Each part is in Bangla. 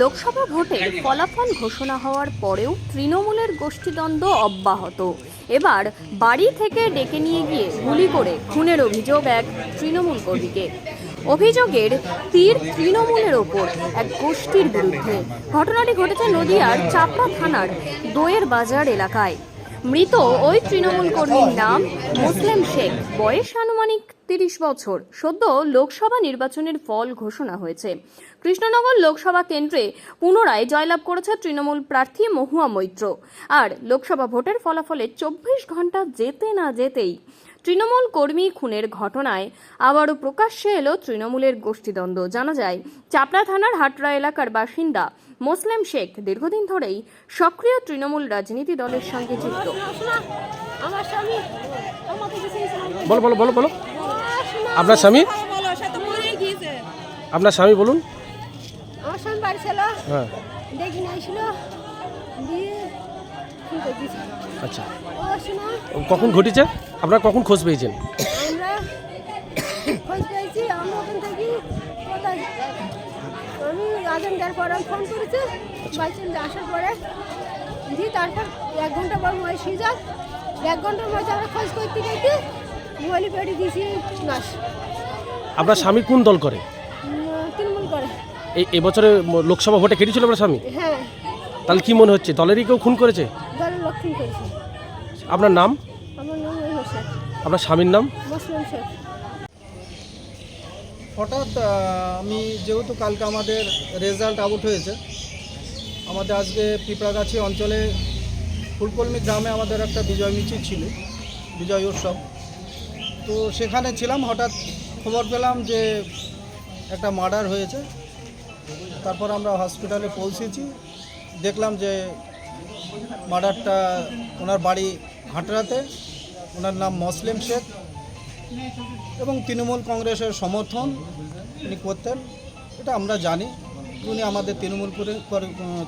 লোকসভা ভোটের ফলাফল ঘোষণা হওয়ার পরেও তৃণমূলের গোষ্ঠীদ্বন্দ্ব অব্যাহত। এবার বাড়ি থেকে ডেকে নিয়ে গিয়ে গুলি করে খুনের অভিযোগ এক তৃণমূল কর্মীকে। অভিযোগের তীর তৃণমূলের ওপর এক গোষ্ঠীর বিরুদ্ধে। ঘটনাটি ঘটেছে নদিয়ার চাপড়া থানার দোয়ের বাজার এলাকায়। মৃত ওই তৃণমূল কর্মীর নাম মুসলিম শেখ। বয়স আনুমানিক তিরিশ বছর। সদ্য লোকসভা নির্বাচনের ফল ঘোষণা হয়েছে। কৃষ্ণনগর লোকসভা কেন্দ্রে পুনরায় জয়লাভ করেছে তৃণমূল প্রার্থী মহুয়া মৈত্র। আর লোকসভা ভোটের ফলাফলে চব্বিশ ঘণ্টা যেতে না যেতেই তৃণমূল কর্মী খুনের ঘটনায় আবারও প্রকাশ্যে এলো তৃণমূলের গোষ্ঠীদ্বন্দ্ব। জানা যায় চাপড়া থানার হাটরা এলাকার বাসিন্দা মোসলেম শেখ দীর্ঘদিন ধরেই সক্রিয় তৃণমূল রাজনীতি দলের সঙ্গে যুক্ত। বলো বলো বলো বলো। আপনার স্বামী? আপনার স্বামী বলুন। হ্যাঁ। আচ্ছা। কখন ঘটেছে? আপনারা কখন খোঁজ পেয়েছেন? আমি দেওয়ার পর আমি ফোন করেছি চলে আসার পরে দিয়ে তারপর এক ঘণ্টা পর মোবাইল সুইচ এক ঘণ্টার মধ্যে আমরা খোঁজ করতে গেছি মোবাইলে পেটে দিয়েছি নাশ আপনার স্বামী কোন দল করে? তৃণমূল করে। এই এবছরে লোকসভা ভোটে কেটেছিল আপনার স্বামী? হ্যাঁ। তাহলে কি মনে হচ্ছে দলেরই কেউ খুন করেছে? দলের লক্ষণ করেছি। আপনার নাম? আমার নাম আপনার স্বামীর নাম? মুসলিম শেখ। হঠাৎ আমি যেহেতু কালকে আমাদের রেজাল্ট আউট হয়েছে আমাদের আজকে পিঁপড়াগাছি অঞ্চলে ফুলকলমি গ্রামে আমাদের একটা বিজয় মিছিল ছিল বিজয় উৎসব। তো সেখানে ছিলাম হঠাৎ খবর পেলাম যে একটা মার্ডার হয়েছে। তারপর আমরা হসপিটালে পৌঁছেছি। দেখলাম যে মার্ডারটা ওনার বাড়ি হাটরাতে ওনার নাম মসলিম শেখ এবং তৃণমূল কংগ্রেসের সমর্থন উনি করতেন এটা আমরা জানি। উনি আমাদের তৃণমূল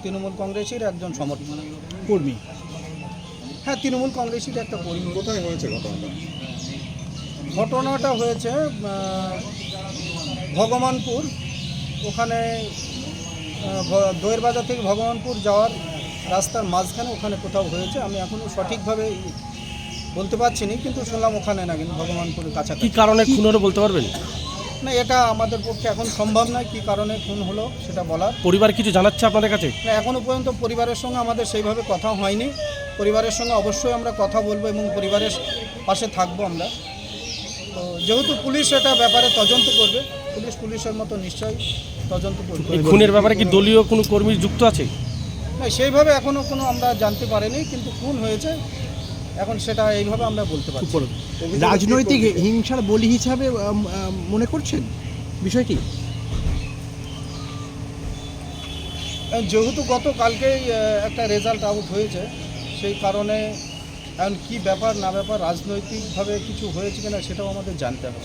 তৃণমূল কংগ্রেসের একজন সমর্থন কর্মী? হ্যাঁ তৃণমূল কংগ্রেসের একটা কর্মী। কোথায় হয়েছে ঘটনাটা? ঘটনাটা হয়েছে ভগবানপুর। ওখানে আহ, ভ- দইয়ের বাজার থেকে ভগবানপুর যাওয়ার রাস্তার মাঝখানে ওখানে কোথাও হয়েছে। আমি এখনও সঠিকভাবে বলতে পারছি না কিন্তু শুনলাম ওখানে না কিন্তু ভগবানপুরের কি কাছাকাছি কারণে খুন হলো বলতে পারবেন? না এটা আমাদের পক্ষে এখন সম্ভব নয় কী কারণে খুন হলো সেটা বলার। পরিবার কিছু জানাচ্ছে আপনাদের কাছে? না এখনও পর্যন্ত পরিবারের সঙ্গে আমাদের সেইভাবে কথা হয়নি। পরিবারের সঙ্গে অবশ্যই আমরা কথা বলব এবং পরিবারের পাশে থাকব আমরা। তো যেহেতু পুলিশ এটা ব্যাপারে তদন্ত করবে পুলিশ পুলিশের মতো নিশ্চয়ই তদন্ত করবে। এই খুনের ব্যাপারে কি দলীয় কোনো কর্মী যুক্ত আছে? না সেইভাবে এখনও কোনো আমরা জানতে পারিনি কিন্তু খুন হয়েছে। এখন সেটা এইভাবে আমরা বলতে পারি। রাজনৈতিক হিংসার বলি হিসাবে মনে করছেন? বিষয়টি? যেহেতু গত কালকেই একটা রেজাল্ট আউট হয়েছে সেই কারণে এখন কি ব্যাপার না ব্যাপার রাজনৈতিকভাবে কিছু হয়েছে কিনা সেটাও আমাদের জানতে হবে।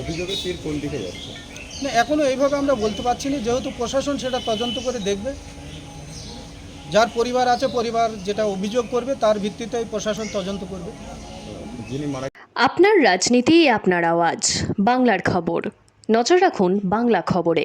অভিযোগের তীর কোন দিকে যাচ্ছে? না এখনও এইভাবে আমরা বলতে পারছি না যেহেতু প্রশাসন সেটা তদন্ত করে দেখবে। যার পরিবার আছে পরিবার যেটা অভিযোগ করবে তার ভিত্তিতেই প্রশাসন তদন্ত করবে। যিনি মারা আপনার রাজনীতি আপনার আওয়াজ বাংলার খবর। নজর রাখুন বাংলা খবরে।